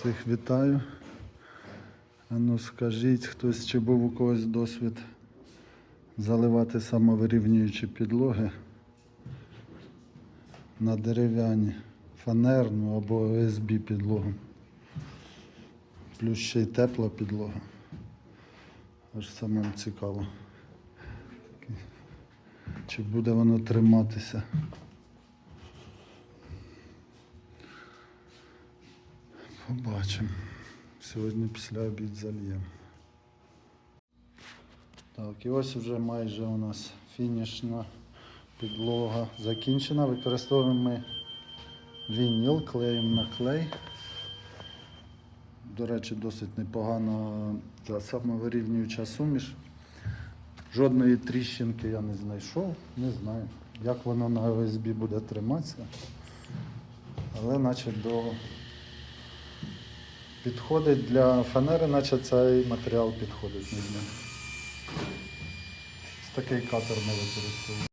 Всіх вітаю. А ну скажіть, хтось чи був у когось досвід заливати самовирівнюючі підлоги на дерев'яні, фанерну або ОСБ підлогу. Плюс ще й тепла підлога. Аж самим цікаво. Чи буде воно триматися? Побачимо. Сьогодні після обід зальємо. Так, і ось вже майже у нас фінішна підлога закінчена. Використовуємо ми вініл, клеїмо на клей. До речі, досить непогана та самовирівнююча суміш. Жодної тріщинки я не знайшов, не знаю, як воно на ОСБ буде триматися. Але наче до підходить для фанери, наче цей матеріал підходить не такий катер ми використовуємо.